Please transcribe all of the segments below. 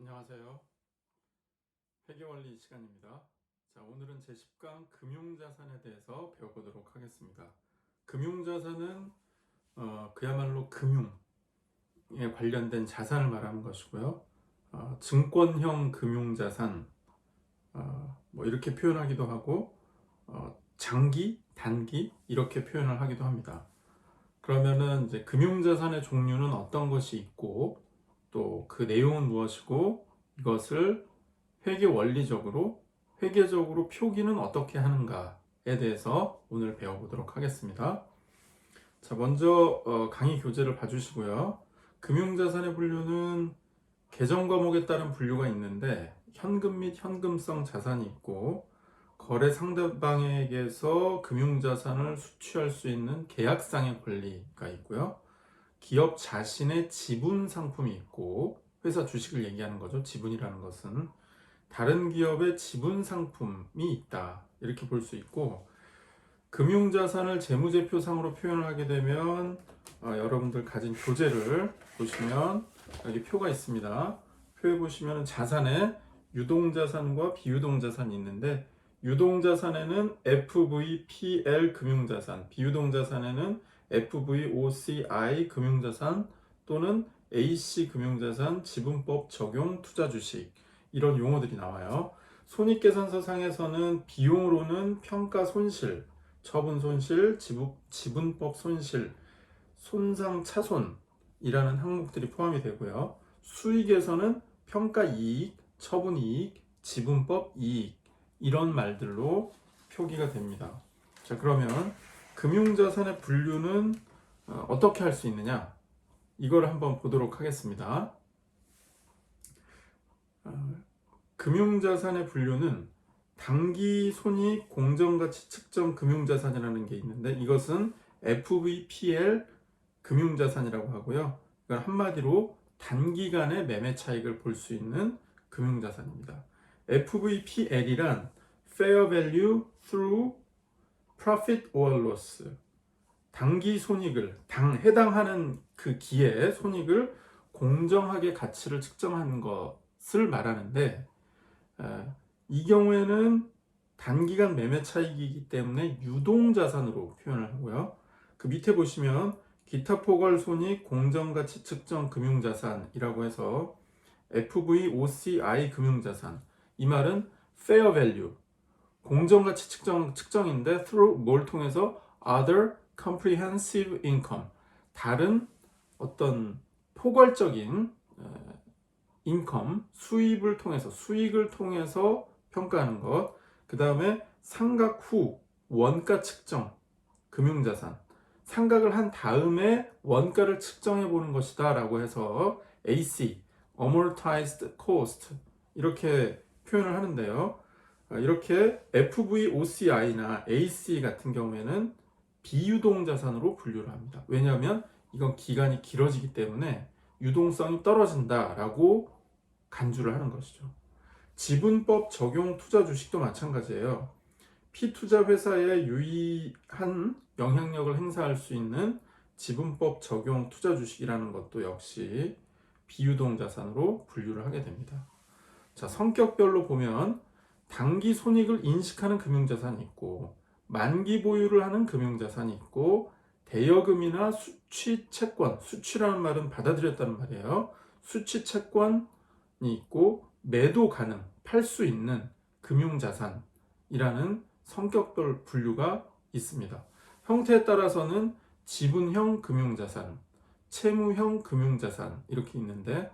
안녕하세요. 회계원리 시간입니다. 자, 오늘은 제10강 금융자산에 대해서 배워보도록 하겠습니다. 금융자산은 어, 그야말로 금융에 관련된 자산을 말하는 것이고요. 어, 증권형 금융자산 어, 뭐 이렇게 표현하기도 하고 어, 장기, 단기 이렇게 표현을 하기도 합니다. 그러면은 이제 금융자산의 종류는 어떤 것이 있고 또 그 내용은 무엇이고 이것을 회계 원리적으로 회계적으로 표기는 어떻게 하는가에 대해서 오늘 배워보도록 하겠습니다. 자, 먼저 어, 강의 교재를 봐주시고요. 금융자산의 분류는 계정 과목에 따른 분류가 있는데 현금 및 현금성 자산이 있고 거래 상대방에게서 금융자산을 수취할 수 있는 계약상의 권리가 있고요. 기업 자신의 지분 상품이 있고 회사 주식을 얘기하는 거죠. 지분이라는 것은 다른 기업의 지분 상품이 있다. 이렇게 볼 수 있고 금융자산을 재무제표상으로 표현을 하게 되면 어, 여러분들 가진 교재를 보시면 여기 표가 있습니다. 표에 보시면 자산에 유동자산과 비유동자산이 있는데 유동자산에는 FVPL 금융자산, 비유동자산에는 FVOCI 금융자산 또는 AC 금융자산 지분법 적용 투자 주식 이런 용어들이 나와요. 손익계산서 상에서는 비용으로는 평가 손실, 처분 손실, 지분, 지분법 손실, 손상 차손이라는 항목들이 포함이 되고요. 수익에서는 평가 이익, 처분 이익, 지분법 이익 이런 말들로 표기가 됩니다. 자, 그러면 금융자산의 분류는 어, 어떻게 할 수 있느냐? 이걸 한번 보도록 하겠습니다. 어, 금융자산의 분류는 단기 손익 공정가치 측정 금융자산이라는 게 있는데 이것은 FVPL 금융자산이라고 하고요. 이건 한마디로 단기간의 매매 차익을 볼 수 있는 금융자산입니다. FVPL이란 Fair Value Through Profit or Loss 단기 손익을 당 해당하는 그 기회의 손익을 공정하게 가치를 측정하는 것을 말하는데 에, 이 경우에는 단기간 매매 차익이기 때문에 유동 자산으로 표현을 하고요. 그 밑에 보시면 기타 포괄 손익 공정가치 측정 금융자산이라고 해서 FVOCI 금융자산 이 말은 fair value 공정가치 측정 측정인데 through 뭘 통해서 other comprehensive income 다른 어떤 포괄적인 인컴 수입을 통해서 수익을 통해서 평가하는 것. 그 다음에 상각 후 원가 측정 금융자산 상각을 한 다음에 원가를 측정해 보는 것이다 라고 해서 AC amortized cost 이렇게 표현을 하는데요. 이렇게 FVOCI나 AC 같은 경우에는 비유동 자산으로 분류를 합니다. 왜냐하면 이건 기간이 길어지기 때문에 유동성이 떨어진다라고 간주를 하는 것이죠. 지분법 적용 투자 주식도 마찬가지예요. 피투자 회사에 유의한 영향력을 행사할 수 있는 지분법 적용 투자 주식이라는 것도 역시 비유동 자산으로 분류를 하게 됩니다. 자, 성격별로 보면 단기 손익을 인식하는 금융자산이 있고 만기 보유를 하는 금융자산이 있고 대여금이나 수취 채권, 수취라는 말은 받아들였다는 말이에요. 수취 채권이 있고 매도 가능, 팔 수 있는 금융자산이라는 성격별 분류가 있습니다. 형태에 따라서는 지분형 금융자산, 채무형 금융자산 이렇게 있는데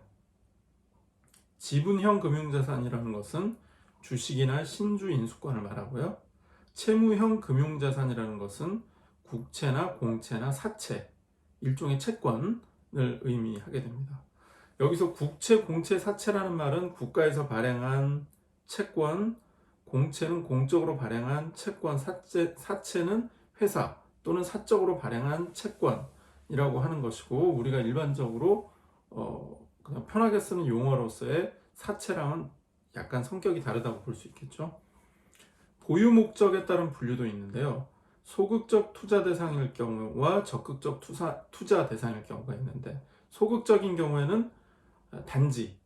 지분형 금융자산이라는 것은 주식이나 신주 인수권을 말하고요. 채무형 금융자산이라는 것은 국채나 공채나 사채, 일종의 채권을 의미하게 됩니다. 여기서 국채, 공채, 사채라는 말은 국가에서 발행한 채권, 공채는 공적으로 발행한 채권, 사채, 사채는 회사 또는 사적으로 발행한 채권이라고 하는 것이고 우리가 일반적으로 어, 그냥 편하게 쓰는 용어로서의 사채랑은 약간 성격이 다르다고 볼 수 있겠죠. 보유 목적에 따른 분류도 있는데요. 소극적 투자 대상일 경우와 적극적 투자, 투자 대상일 경우가 있는데 소극적인 경우에는 단지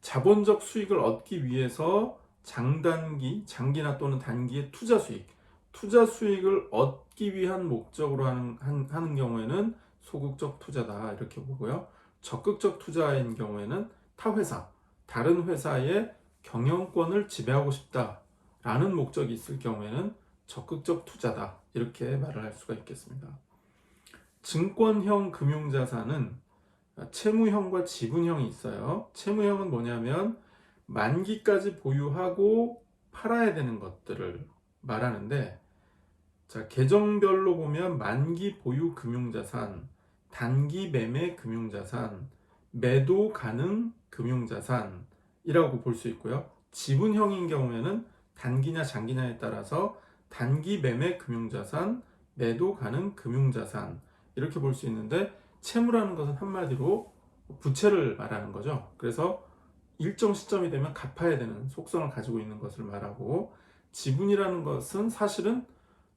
자본적 수익을 얻기 위해서 장단기, 장기나 또는 단기의 투자 수익, 투자 수익을 얻기 위한 목적으로 하는, 한- 하는 경우에는 소극적 투자다 이렇게 보고요. 적극적 투자인 경우에는 타 회사, 다른 회사의 경영권을 지배하고 싶다라는 목적이 있을 경우에는 적극적 투자다 이렇게 말을 할 수가 있겠습니다. 증권형 금융자산은 채무형과 지분형이 있어요. 채무형은 뭐냐면 만기까지 보유하고 팔아야 되는 것들을 말하는데 자, 계정별로 보면 만기 보유 금융자산, 단기 매매 금융자산, 매도 가능 금융자산이라고 볼 수 있고요. 지분형인 경우에는 단기냐 장기냐에 따라서 단기 매매 금융자산, 매도 가능 금융자산 이렇게 볼 수 있는데 채무라는 것은 한마디로 부채를 말하는 거죠. 그래서 일정 시점이 되면 갚아야 되는 속성을 가지고 있는 것을 말하고 지분이라는 것은 사실은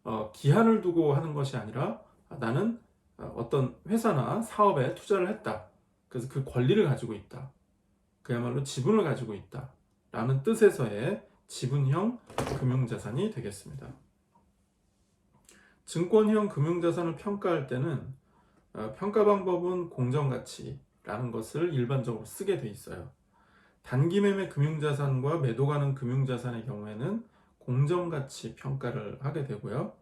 어, 기한을 두고 하는 것이 아니라 나는 어, 어떤 회사나 사업에 투자를 했다. 그래서 그 권리를 가지고 있다. 그야말로 지분을 가지고 있다. 라는 뜻에서의 지분형 금융자산이 되겠습니다. 증권형 금융자산을 평가할 때는 어, 평가 방법은 공정가치라는 것을 일반적으로 쓰게 돼 있어요. 단기 매매 금융자산과 매도 가능 금융자산의 경우에는 공정가치 평가를 하게 되고요.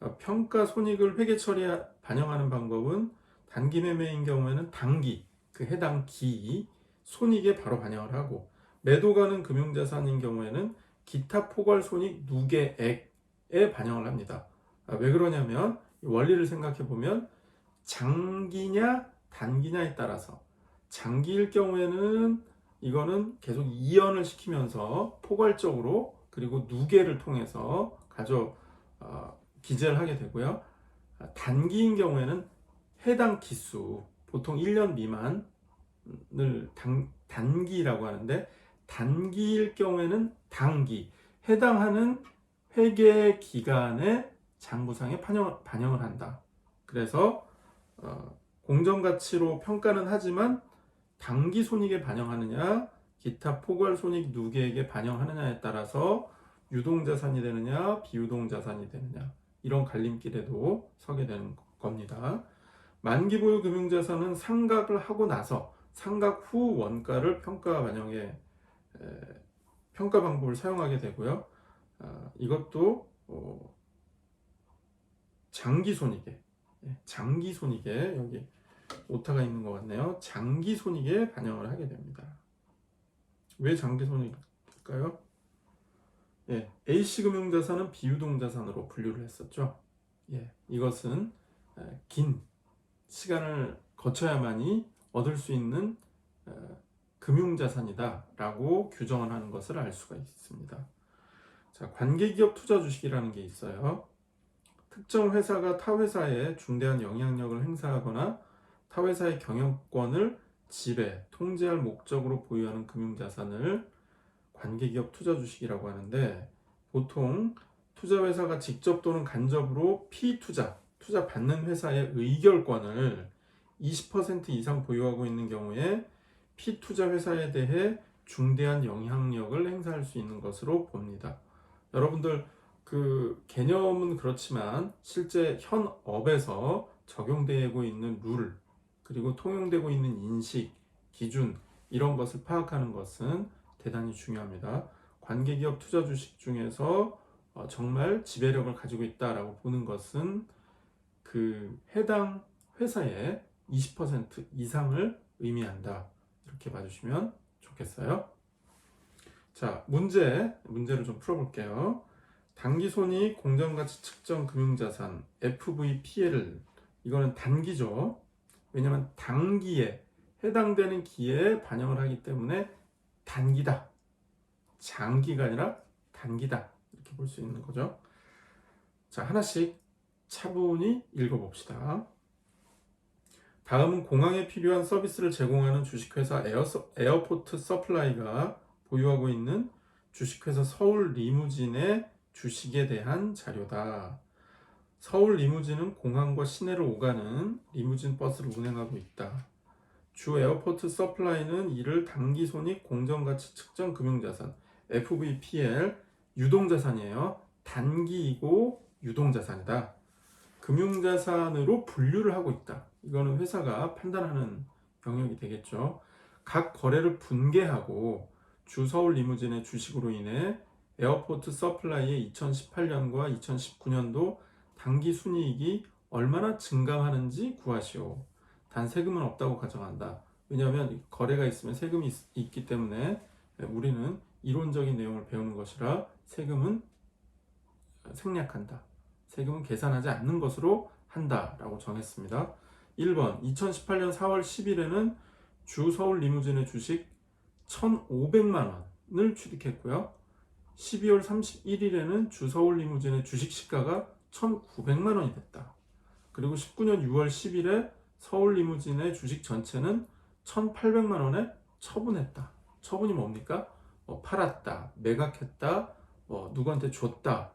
어, 평가 손익을 회계 처리에 반영하는 방법은 단기 매매인 경우에는 단기, 그 해당 기 손익에 바로 반영을 하고 매도 가능 금융자산인 경우에는 기타 포괄 손익 누계액에 반영을 합니다. 아, 왜 그러냐면 이 원리를 생각해 보면 장기냐 단기냐에 따라서 장기일 경우에는 이거는 계속 이연을 시키면서 포괄적으로 그리고 누계를 통해서 가져 어, 기재를 하게 되고요. 아, 단기인 경우에는 해당 기수 보통 1년 미만을 단, 단기라고 하는데 단기일 경우에는 단기 해당하는 회계 기간에 장부상에 반영, 반영을 한다. 그래서 어, 공정가치로 평가는 하지만 단기 손익에 반영하느냐, 기타 포괄 손익 누계액에 반영하느냐에 따라서 유동자산이 되느냐, 비유동자산이 되느냐 이런 갈림길에도 서게 되는 겁니다. 만기 보유 금융자산은 상각을 하고 나서 상각 후 원가를 평가 반영에 에, 평가 방법을 사용하게 되고요. 아, 이것도 어, 장기 손익에 예, 장기 손익에 여기 오타가 있는 것 같네요. 장기 손익에 반영을 하게 됩니다. 왜 장기 손익일까요? 예, A씨 금융자산은 비유동자산으로 분류를 했었죠. 예, 이것은 에, 긴 시간을 거쳐야만이 얻을 수 있는 에, 금융자산이다 라고 규정을 하는 것을 알 수가 있습니다. 자, 관계기업 투자 주식이라는 게 있어요. 특정 회사가 타 회사에 중대한 영향력을 행사하거나 타 회사의 경영권을 지배, 통제할 목적으로 보유하는 금융자산을 관계기업 투자 주식이라고 하는데 보통 투자 회사가 직접 또는 간접으로 피투자, 투자 받는 회사의 의결권을 20% 이상 보유하고 있는 경우에 피투자 회사에 대해 중대한 영향력을 행사할 수 있는 것으로 봅니다. 여러분들 그 개념은 그렇지만 실제 현 업에서 적용되고 있는 룰 그리고 통용되고 있는 인식, 기준 이런 것을 파악하는 것은 대단히 중요합니다. 관계기업 투자 주식 중에서 어, 정말 지배력을 가지고 있다라고 보는 것은 그 해당 회사의 20% 이상을 의미한다. 이렇게 봐주시면 좋겠어요. 자, 문제, 문제를 좀 풀어볼게요. 단기손익 공정가치 측정 금융자산 FVPL 이거는 단기죠. 왜냐하면 단기에 해당되는 기회에 반영을 하기 때문에 단기다. 장기가 아니라 단기다. 이렇게 볼 수 있는 거죠. 자, 하나씩 차분히 읽어봅시다. 다음은 공항에 필요한 서비스를 제공하는 주식회사 에어서, 에어포트 서플라이가 보유하고 있는 주식회사 서울 리무진의 주식에 대한 자료다. 서울 리무진은 공항과 시내를 오가는 리무진 버스를 운행하고 있다. 주 에어포트 서플라이는 이를 단기 손익 공정가치 측정 금융자산 FVPL 유동자산이에요. 단기이고 유동자산이다. 금융자산으로 분류를 하고 있다. 이거는 회사가 판단하는 영역이 되겠죠. 각 거래를 분개하고 주 서울 리무진의 주식으로 인해 에어포트 서플라이의 2018년과 2019년도 단기 순이익이 얼마나 증가하는지 구하시오. 단 세금은 없다고 가정한다. 왜냐하면 거래가 있으면 세금이 있, 기 때문에 우리는 이론적인 내용을 배우는 것이라 세금은 생략한다. 세금은 계산하지 않는 것으로 한다라고 정했습니다. 1번 2018년 4월 10일에는 주 서울 리무진의 주식 1,500만 원을 취득했고요. 12월 31일에는 주 서울 리무진의 주식 시가가 1,900만 원이 됐다. 그리고 19년 6월 10일에 서울 리무진의 주식 전체는 1,800만 원에 처분했다. 처분이 뭡니까? 뭐 팔았다, 매각했다, 뭐 누구한테 줬다,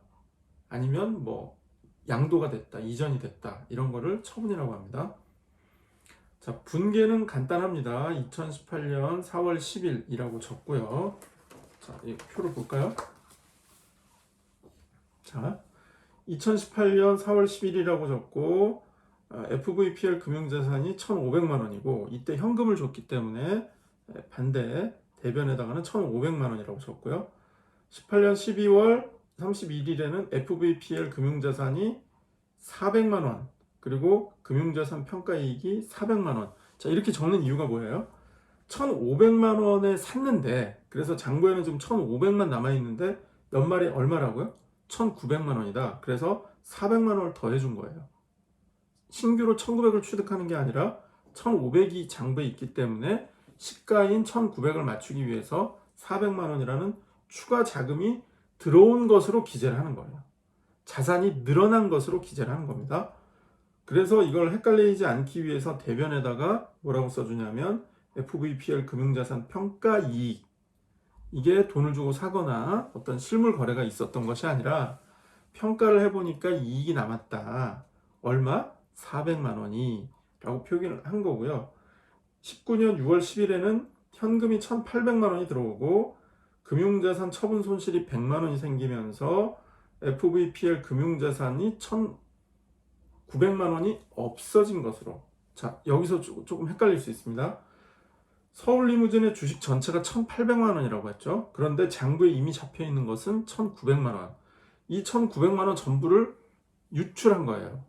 아니면 뭐 양도가 됐다, 이전이 됐다 이런 거를 처분이라고 합니다. 자, 분계는 간단합니다. 2018년 4월 10일이라고 적고요. 자, 이 표를 볼까요? 자, 2018년 4월 10일이라고 적고 아, FVPL 금융자산이 1,500만 원이고 이때 현금을 줬기 때문에 반대 대변에다가는 1,500만 원이라고 적고요. 18년 12월 31일에는 FVPL 금융자산이 400만 원 그리고 금융자산 평가이익이 400만 원. 자 이렇게 적는 이유가 뭐예요? 1,500만 원에 샀는데 그래서 장부에는 지금 1,500만 남아 있는데 연말에 얼마라고요? 1,900만 원이다. 그래서 400만 원을 더해준 거예요. 신규로 1,900을 취득하는 게 아니라 1,500이 장부에 있기 때문에 시가인 1,900을 맞추기 위해서 400만 원이라는 추가 자금이 들어온 것으로 기재를 하는 거예요. 자산이 늘어난 것으로 기재를 하는 겁니다. 그래서 이걸 헷갈리지 않기 위해서 대변에다가 뭐라고 써주냐면 FVPL 금융자산 평가 이익 이게 돈을 주고 사거나 어떤 실물 거래가 있었던 것이 아니라 평가를 해보니까 이익이 남았다. 얼마? 400만 원이 라고 표기를 한 거고요. 19년 6월 10일에는 현금이 1,800만 원이 들어오고 금융자산 처분 손실이 100만 원이 생기면서 FVPL 금융자산이 1,900만 원이 없어진 것으로 자 여기서 조금 헷갈릴 수 있습니다. 서울 리무진의 주식 전체가 1,800만 원이라고 했죠. 그런데 장부에 이미 잡혀 있는 것은 1,900만 원. 이 1,900만 원 전부를 유출한 거예요.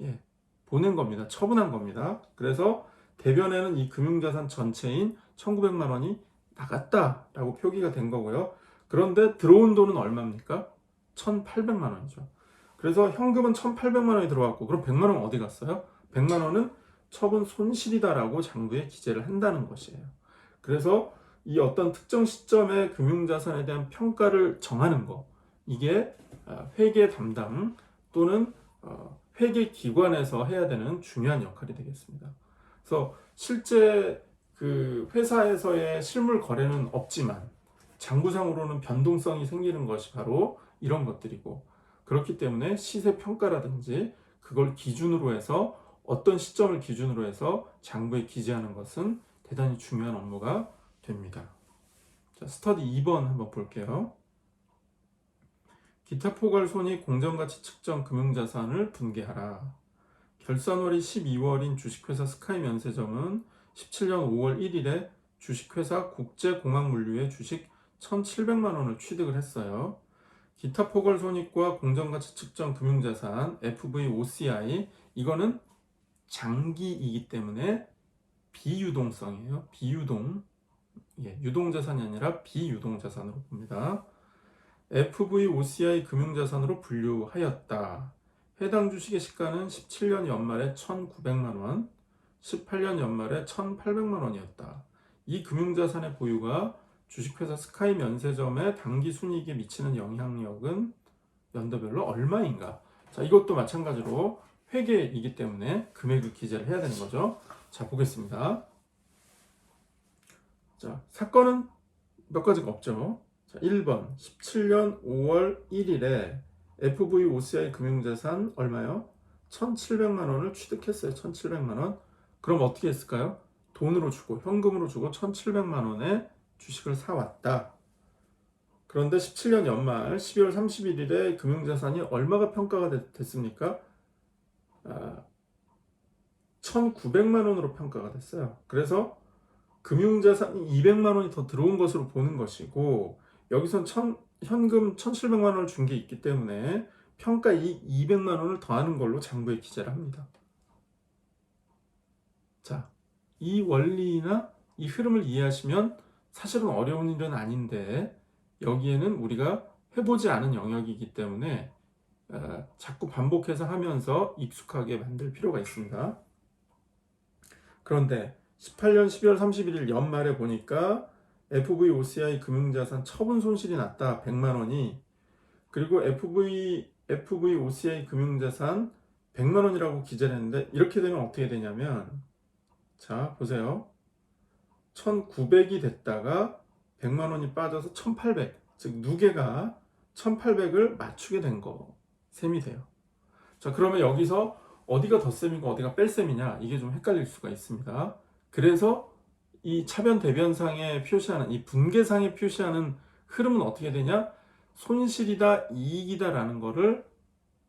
예. 보낸 겁니다. 처분한 겁니다. 그래서 대변에는 이 금융자산 전체인 1,900만 원이 나갔다라고 표기가 된 거고요. 그런데 들어온 돈은 얼마입니까? 1,800만 원이죠. 그래서 현금은 1,800만 원이 들어왔고 그럼 100만 원 어디 갔어요? 100만 원은 처분 손실이다라고 장부에 기재를 한다는 것이에요. 그래서 이 어떤 특정 시점의 금융자산에 대한 평가를 정하는 거 이게 아, 회계 담당 또는 어, 회계 기관에서 해야 되는 중요한 역할이 되겠습니다. 그래서 실제 그 회사에서의 실물 거래는 없지만 장부상으로는 변동성이 생기는 것이 바로 이런 것들이고 그렇기 때문에 시세 평가라든지 그걸 기준으로 해서 어떤 시점을 기준으로 해서 장부에 기재하는 것은 대단히 중요한 업무가 됩니다. 자, 스터디 2번 한번 볼게요. 기타 포괄 손익 공정가치 측정 금융자산을 분개하라. 결산월이 12월인 주식회사 스카이 면세점은 17년 5월 1일에 주식회사 국제공학물류의 주식 1,700만 원을 취득을 했어요. 기타 포괄 손익과 공정가치 측정 금융자산 FVOCI 이거는 장기이기 때문에 비유동성이에요. 비유동. 예, 유동자산이 아니라 비유동자산으로 봅니다. FVOCI 금융자산으로 분류하였다. 해당 주식의 시가는 17년 연말에 1,900만 원, 18년 연말에 1,800만 원이었다. 이 금융자산의 보유가 주식회사 스카이 면세점의 단기 순이익에 미치는 영향력은 연도별로 얼마인가? 자, 이것도 마찬가지로 회계이기 때문에 금액을 기재를 해야 되는 거죠. 자, 보겠습니다. 자, 사건은 몇 가지가 없죠. 자, 1번 17년 5월 1일에 FVOCI 금융자산 얼마요? 1,700만 원을 취득했어요. 1,700만 원. 그럼 어떻게 했을까요? 돈으로 주고 현금으로 주고 1,700만 원의 주식을 사왔다. 그런데 17년 연말 12월 31일에 금융자산이 얼마가 평가가 됐, 됐습니까? 아, 1,900만 원으로 평가가 됐어요. 그래서 금융자산이 200만 원이 더 들어온 것으로 보는 것이고 여기선 천, 현금 1,700만 원을 준 게 있기 때문에 평가 이익 200만 원을 더하는 걸로 장부에 기재를 합니다. 자, 이 원리나 이 흐름을 이해하시면 사실은 어려운 일은 아닌데 여기에는 우리가 해보지 않은 영역이기 때문에 어, 자꾸 반복해서 하면서 익숙하게 만들 필요가 있습니다. 그런데 18년 12월 31일 연말에 보니까 FVOCI 금융자산 처분 손실이 났다 100만 원이 그리고 FV FVOCI 금융자산 100만 원이라고 기재를 했는데 이렇게 되면 어떻게 되냐면 자 보세요 1900이 됐다가 100만 원이 빠져서 1800, 즉 누계가 1800을 맞추게 된 거 셈이 돼요. 자, 그러면 여기서 어디가 덧셈이고 어디가 뺄셈이냐 이게 좀 헷갈릴 수가 있습니다. 그래서 이 차변 대변상에 표시하는 이 분계상에 표시하는 흐름은 어떻게 되냐? 손실이다, 이익이다라는 거를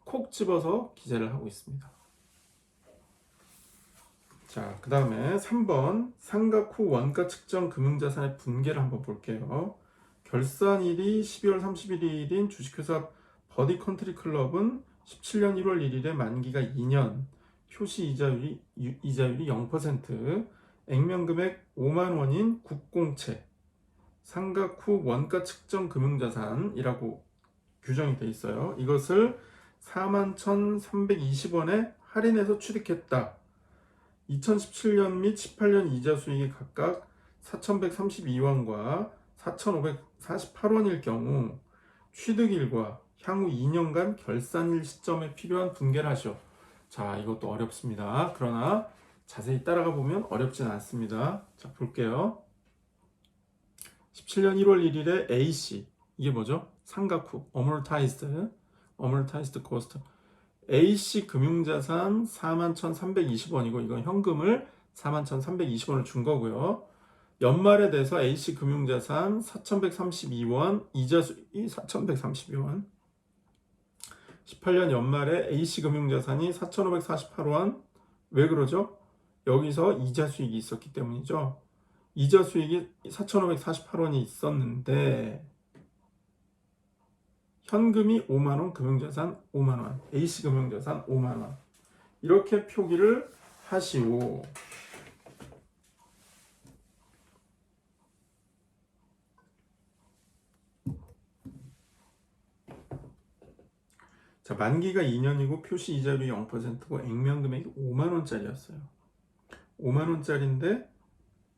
콕 집어서 기재를 하고 있습니다. 자, 그 다음에 3번 상각 후 원가 측정 금융자산의 분계를 한번 볼게요. 결산일이 12월 31일인 주식회사 버디 컨트리 클럽은 17년 1월 1일에 만기가 2년, 표시 이자율이, 유- 이자율이 0%, 액면금액 5만 원인 국공채, 상각 후 원가 측정 금융자산이라고 규정이 돼 있어요. 이것을 41,320원에 할인해서 취득했다. 2017년 및 18년 이자 수익이 각각 4,132원과 4,548원일 경우 취득일과 향후 2년간 결산일 시점에 필요한 분계를 하시오. 자, 이것도 어렵습니다. 그러나 자세히 따라가 보면 어렵진 않습니다. 자, 볼게요. 17년 1월 1일에 AC 이게 뭐죠? 상각 후 어몰타이즈드 어몰타이즈드 코스트 AC 금융자산 41,320원이고 이건 현금을 41,320원을 준 거고요. 연말에 돼서 AC 금융자산 4,132원, 이자 수익이 4,132원. 18년 연말에 AC 금융자산이 4,548원. 왜 그러죠? 여기서 이자 수익이 있었기 때문이죠. 이자 수익이 4,548원이 있었는데 현금이 5만 원, 금융자산 5만 원, AC 금융자산 5만 원. 이렇게 표기를 하시오. 자, 만기가 2년이고 표시 이자율이 0%고 액면 금액이 5만 원짜리였어요. 5만 원짜리인데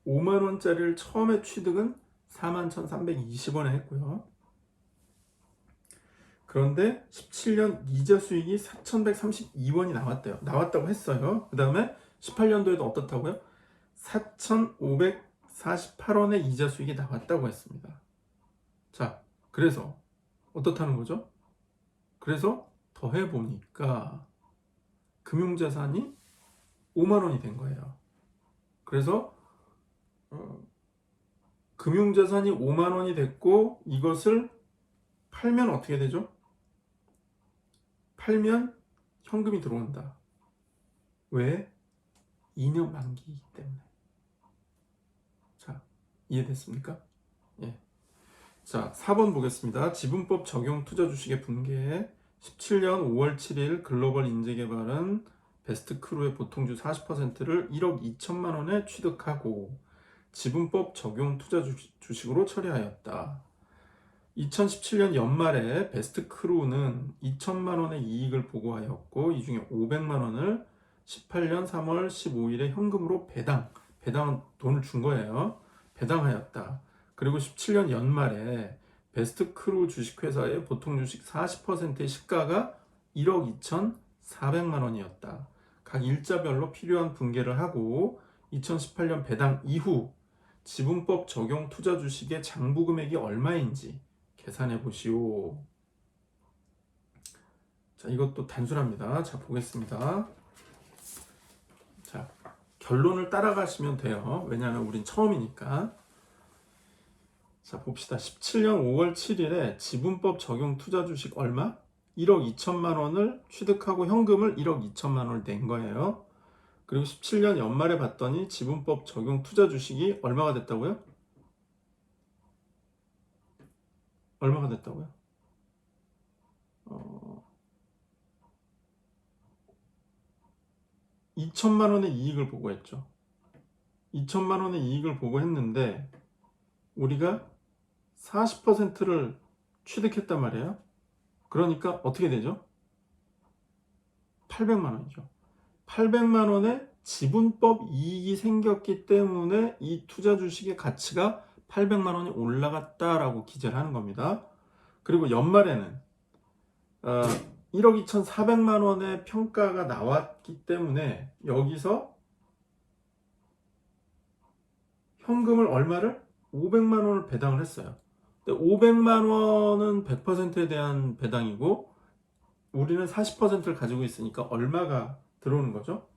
5만 원짜리를 처음에 취득은 41,320원에 했고요. 그런데 17년 이자 수익이 4,132원이 나왔대요. 나왔다고 했어요. 그 다음에 18년도에도 어떻다고요? 4,548원의 이자 수익이 나왔다고 했습니다. 자, 그래서 어떻다는 거죠? 그래서 더해 보니까 금융자산이 5만 원이 된 거예요. 그래서 어, 금융자산이 5만 원이 됐고 이것을 팔면 어떻게 되죠? 팔면 현금이 들어온다. 왜? 2년 만기이기 때문에. 자, 이해됐습니까? 예. 자, 4번 보겠습니다. 지분법 적용 투자 주식의 분계. 17년 5월 7일 글로벌 인재개발은 베스트 크루의 보통주 40%를 1억 2천만 원에 취득하고 지분법 적용 투자 주식- 주식으로 처리하였다. 2017년 연말에 베스트 크루는 2천만 원의 이익을 보고하였고 이 중에 500만 원을 18년 3월 15일에 현금으로 배당, 배당은 돈을 준 거예요. 배당하였다. 그리고 17년 연말에 베스트 크루 주식회사의 보통 주식 40%의 시가가 1억 2,400만 원이었다. 각 일자별로 필요한 분계를 하고 2018년 배당 이후 지분법 적용 투자 주식의 장부 금액이 얼마인지 계산해 보시오. 자, 이것도 단순합니다. 자, 보겠습니다. 자, 결론을 따라가시면 돼요. 왜냐하면 우린 처음이니까. 자, 봅시다. 17년 5월 7일에 지분법 적용 투자 주식 얼마? 1억 2천만 원을 취득하고 현금을 1억 2천만 원을 낸 거예요. 그리고 17년 연말에 봤더니 지분법 적용 투자 주식이 얼마가 됐다고요? 얼마가 됐다고요? 어, 2천만 원의 이익을 보고했죠. 2천만 원의 이익을 보고했는데 우리가 40%를 취득했단 말이에요. 그러니까 어떻게 되죠? 800만 원이죠. 800만 원의 지분법 이익이 생겼기 때문에 이 투자 주식의 가치가 800만 원이 올라갔다라고 기재를 하는 겁니다. 그리고 연말에는 어, 1억 2,400만 원의 평가가 나왔기 때문에 여기서 현금을 얼마를 500만 원을 배당을 했어요. 500만 원은 100%에 대한 배당이고 우리는 40%를 가지고 있으니까 얼마가 들어오는 거죠?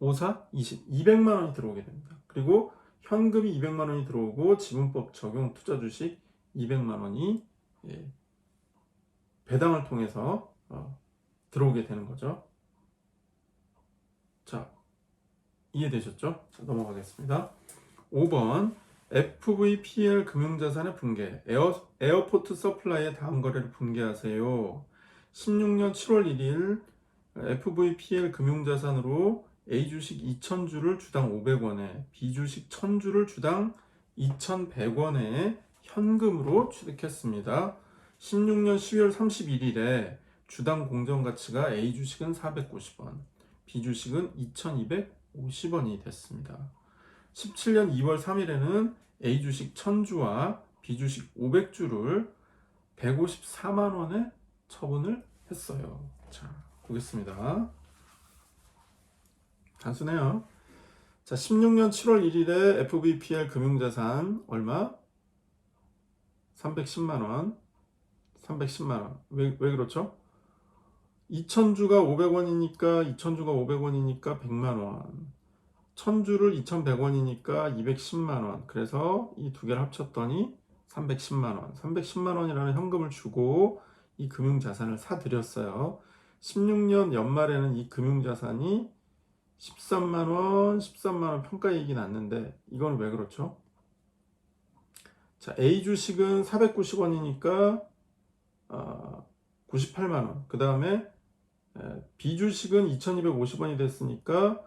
54, 20, 200만 원이 들어오게 됩니다. 그리고 현금이 200만 원이 들어오고 지분법 적용 투자 주식 200만 원이 예, 배당을 통해서 어, 들어오게 되는 거죠. 자, 이해되셨죠? 자, 넘어가겠습니다. 5번 FVPL 금융자산의 분계 에어, 에어포트 서플라이의 다음 거래를 분계하세요. 16년 7월 1일 FVPL 금융자산으로 A 주식 2,000주를 주당 500원에 B 주식 1,000주를 주당 2,100원에 현금으로 취득했습니다. 16년 12월 31일에 주당 공정가치가 A 주식은 490원, B 주식은 2,250원이 됐습니다. 17년 2월 3일에는 A 주식 1000주와 B 주식 500주를 154만 원에 처분을 했어요. 자, 보겠습니다. 단순해요. 자, 16년 7월 1일에 FVPL 금융자산 얼마? 310만 원. 310만 원. 왜, 왜 그렇죠? 2,000주가 500원이니까 2,000주가 500원이니까 100만 원. 1000주를 2,100원이니까 210만 원. 그래서 이 두 개를 합쳤더니 310만 원. 310만 원이라는 현금을 주고 이 금융자산을 사들였어요. 16년 연말에는 이 금융자산이 13만 원, 13만 원 평가이익이 났는데 이건 왜 그렇죠? 자, A 주식은 490원이니까 어, 98만 원. 그 다음에 B 주식은 2,250원이 됐으니까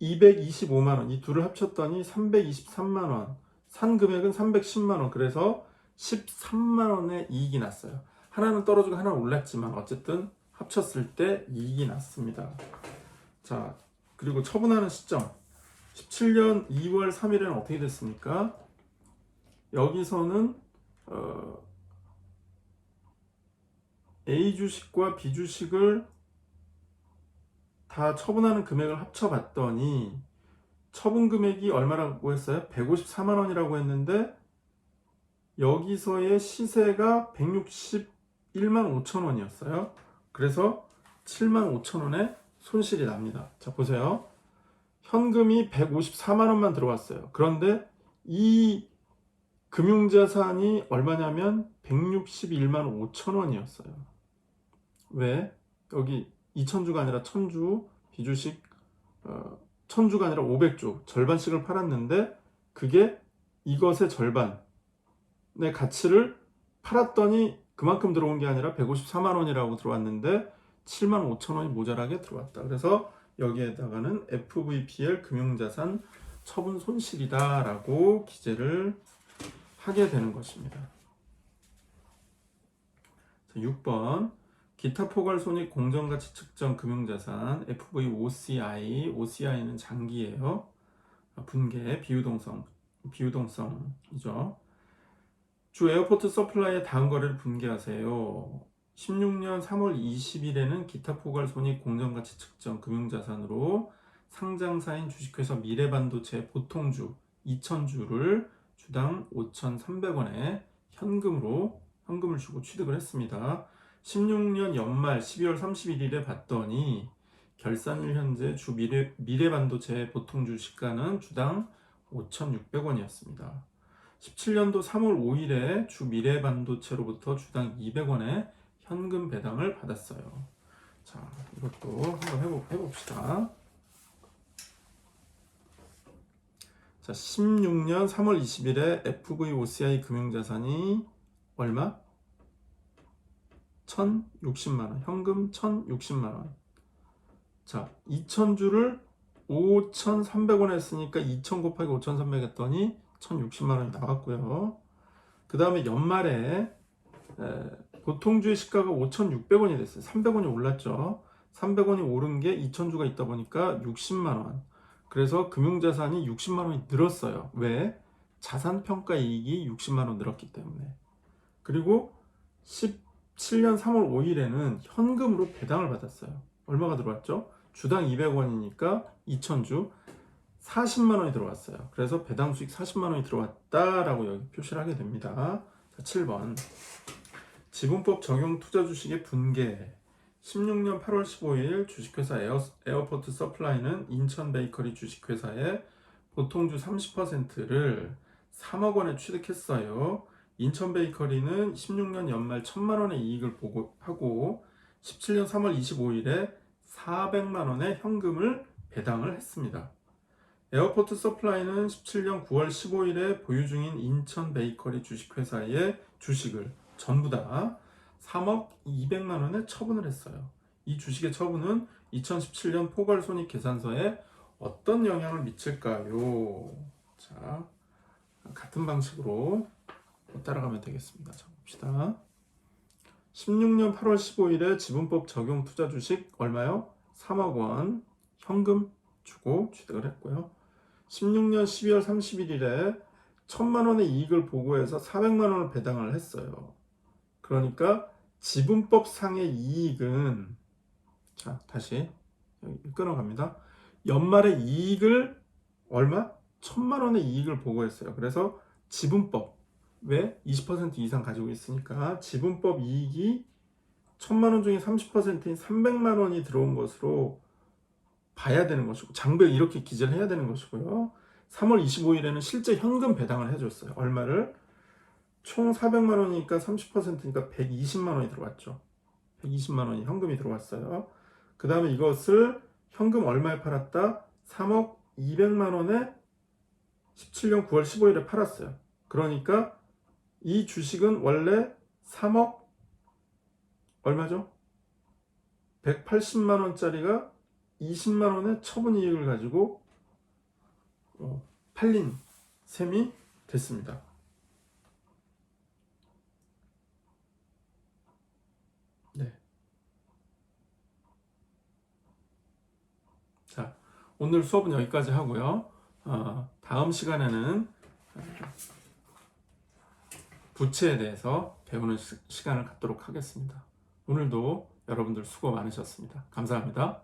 225만 원. 이 둘을 합쳤더니 323만 원. 산 금액은 310만 원. 그래서 13만 원의 이익이 났어요. 하나는 떨어지고 하나는 올랐지만 어쨌든 합쳤을 때 이익이 났습니다. 자, 그리고 처분하는 시점. 17년 2월 3일에는 어떻게 됐습니까? 여기서는 어, A 주식과 B 주식을 다 처분하는 금액을 합쳐봤더니 처분 금액이 얼마라고 했어요? 154만 원이라고 했는데 여기서의 시세가 161만 5천 원이었어요. 그래서 7만 5천 원의 손실이 납니다. 자, 보세요. 현금이 154만 원만 들어왔어요. 그런데 이 금융자산이 얼마냐면 161만 5천 원이었어요. 왜? 여기 2천주가 아니라 1000주, 비주식 어, 1000주가 아니라 500주, 절반씩을 팔았는데 그게 이것의 절반의 가치를 팔았더니 그만큼 들어온 게 아니라 154만 원이라고 들어왔는데 7만 5천 원이 모자라게 들어왔다. 그래서 여기에다가는 FVPL 금융자산 처분 손실이다라고 기재를 하게 되는 것입니다. 6번 기타 포괄 손익 공정가치 측정 금융자산 FVOCI OCI는 장기예요. 분계 비유동성 비유동성이죠. 주 에어포트 서플라이의 다음 거래를 분계하세요. 16년 3월 20일에는 기타 포괄 손익 공정가치 측정 금융자산으로 상장사인 주식회사 미래반도체 보통주 2,000주를 주당 5,300원에 현금으로 현금을 주고 취득을 했습니다. 16년 연말 12월 31일에 봤더니 결산일 현재 주 미래, 미래반도체 보통 주식가는 주당 5,600원이었습니다. 17년도 3월 5일에 주 미래반도체로부터 주당 200원의 현금 배당을 받았어요. 자, 이것도 한번 해보, 해봅시다. 자, 16년 3월 20일에 FVOCI 금융자산이 얼마? 1,060만원. 현금 1,060만원. 자, 2,000주를 5,300원 했으니까 2,000 곱하기 5,300 했더니 1,060만원이 나왔고요. 그 다음에 연말에 에, 보통주의 시가가 5,600원이 됐어요. 300원이 올랐죠. 300원이 오른 게 2,000주가 있다 보니까 60만원. 그래서 금융자산이 60만원이 늘었어요. 왜? 자산평가 이익이 60만원 늘었기 때문에. 그리고 17년 3월 5일에는 현금으로 배당을 받았어요. 얼마가 들어왔죠? 주당 200원이니까 2,000주 40만 원이 들어왔어요. 그래서 배당 수익 40만 원이 들어왔다라고 여기 표시를 하게 됩니다. 자, 7번. 지분법 적용 투자 주식의 분계. 16년 8월 15일 주식회사 에어, 에어포트 서플라이는 인천 베이커리 주식회사의 보통주 30%를 3억 원에 취득했어요. 인천 베이커리는 16년 연말 1천만 원의 이익을 보고 하고 17년 3월 25일에 400만 원의 현금을 배당을 했습니다. 에어포트 서플라이는 17년 9월 15일에 보유 중인 인천 베이커리 주식회사의 주식을 전부 다 3억 200만 원에 처분을 했어요. 이 주식의 처분은 2017년 포괄 손익 계산서에 어떤 영향을 미칠까요? 자, 같은 방식으로 따라가면 되겠습니다. 자, 봅시다. 16년 8월 15일에 지분법 적용 투자 주식 얼마요? 3억 원 현금 주고 취득을 했고요. 16년 12월 31일에 1000만 원의 이익을 보고해서 400만 원을 배당을 했어요. 그러니까 지분법 상의 이익은 자, 다시 끊어갑니다. 연말에 이익을 얼마? 1000만 원의 이익을 보고했어요. 그래서 지분법 왜? 20% 이상 가지고 있으니까 지분법 이익이 1000만 원 중에 30%인 300만 원이 들어온 것으로 봐야 되는 것이고 장부에 이렇게 기재를 해야 되는 것이고요. 3월 25일에는 실제 현금 배당을 해줬어요. 얼마를? 총 400만 원이니까 30%니까 120만 원이 들어왔죠. 120만 원이 현금이 들어왔어요. 그 다음에 이것을 현금 얼마에 팔았다? 3억 200만 원에 17년 9월 15일에 팔았어요. 그러니까 이 주식은 원래 3억 얼마죠? 180만 원짜리가 20만 원의 처분 이익을 가지고 어, 팔린 셈이 됐습니다. 네. 자, 오늘 수업은 여기까지 하고요. 어, 다음 시간에는 어, 부채에 대해서 배우는 시, 시간을 갖도록 하겠습니다. 오늘도 여러분들 수고 많으셨습니다. 감사합니다.